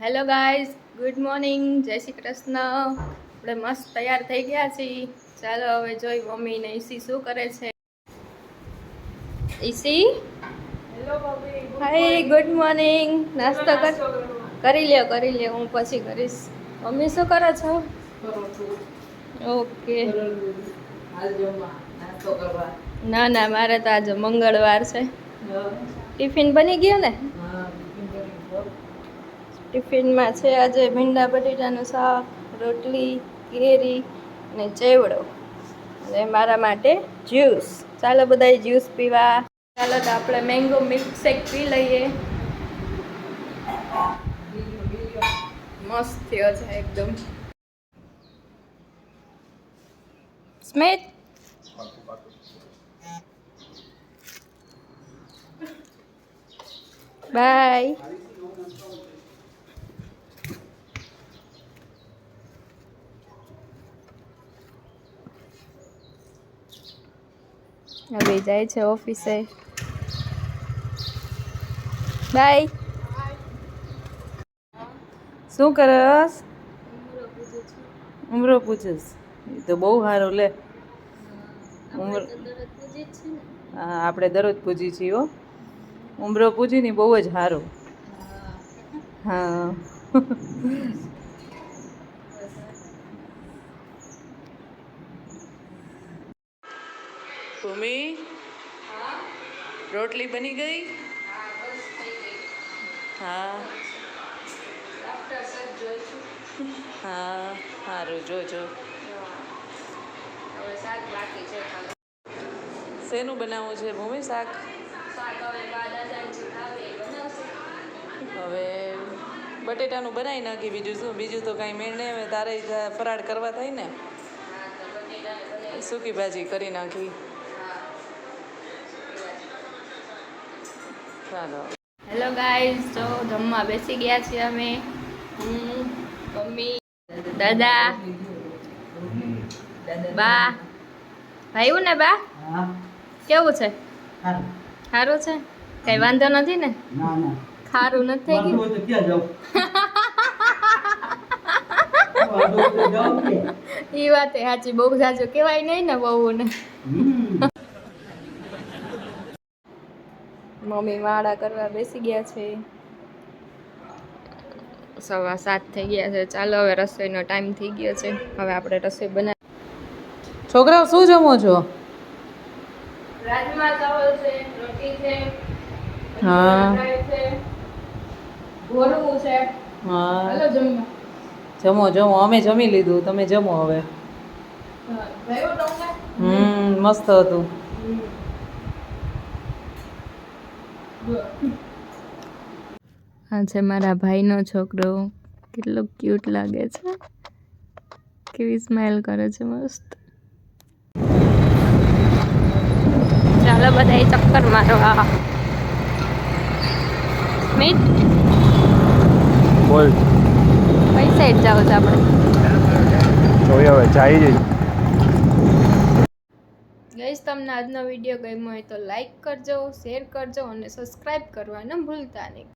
Hello guys good morning જય શ્રી કૃષ્ણ. આપણે મસ્ત તૈયાર થઈ ગયા છીએ. ચાલો હવે જોઈ મમ્મી ને ઈસી શું કરે છે. ઈસી? હાય ગુડ મોર્નિંગ નાસ્તો કર કરી લ્યો કરી લ્યો. હું પછી કરીશ. મમ્મી શું કરો છો? ઓકે ના ના મારે તો આજે મંગળવાર છે. ટિફિન બની ગયો ને? ટિફિનમાં છે આજે ભીંડા, બટેટાનું શાક, રોટલી કેરી અને ચેવડો. અને મારા માટે જ્યુસ. ચાલો બધાય જ્યુસ પીવા. ચાલો તો આપણે મેંગો મિલ્કશેક પી લઈએ. મસ્ત થયો છે એકદમ. સ્મિત? બાય. હવે જાય છે ઓફિસે. બાય. શું કરસ? ઉમરો પૂછસ એ તો બહુ સારું લે. ઉમર હા આપણે દરરોજ પૂજી છીએ હો. ઉમરો પૂજીને બહુ જ સારું. હા. ભૂમિ? રોટલી બની ગઈ? હા. હા સારું જોજો. શેનું બનાવવું છે ભૂમિ શાક? હવે બટેટાનું બનાવી નાખી બીજું શું? બીજું તો કાંઈ મેળ નહીં તારે ફરાળ કરવા થાય ને. સૂકી ભાજી કરી નાખી. ચાલો. હેલો ગાઈઝ જો જમવા બેસી ગયા છીએ અમે. હું મમ્મી દાદા. બા. ભાઈયું ને બા? કેવું છે? સારું છે? કઈ વાંધો નથી ને? ખારું નથી થઈ ગયું એ વાત એ સાચી. બહુ જાજુ કહેવાય નહીં ને બહુ ને મમ્મી વાળા કરવા બેસી ગયા છે. સવા સાત થઈ ગયા છે. ચાલો હવે રસોઈનો ટાઈમ થઈ ગયો છે. હવે આપણે રસોઈ બનાવી છોકરાઓ શું જમો છો? રાજમા ચાવલ છે રોટી છે હા. ગોરવું છે હા. હાલો જમો જમો. અમે જમી લીધું. તમે જમો હવે. હમ મસ્ત હતું. આ છે મારા ભાઈનો છોકરો. કેટલો ક્યુટ લાગે છે. કેવી સ્માઈલ કરે છે મસ્ત. ચાલો બધા ચક્કર મારવા. સ્મિત બોલ. કઈ સાઈડ જાવ છો આપણે? જોઈએ હવે જાય જઈ ગઈશ તમને આજનો વીડિયો ગમ્યો હોય તો લાઈક કરજો શેર કરજો અને સબસ્ક્રાઈબ કરવાનું ભૂલતા નહીં.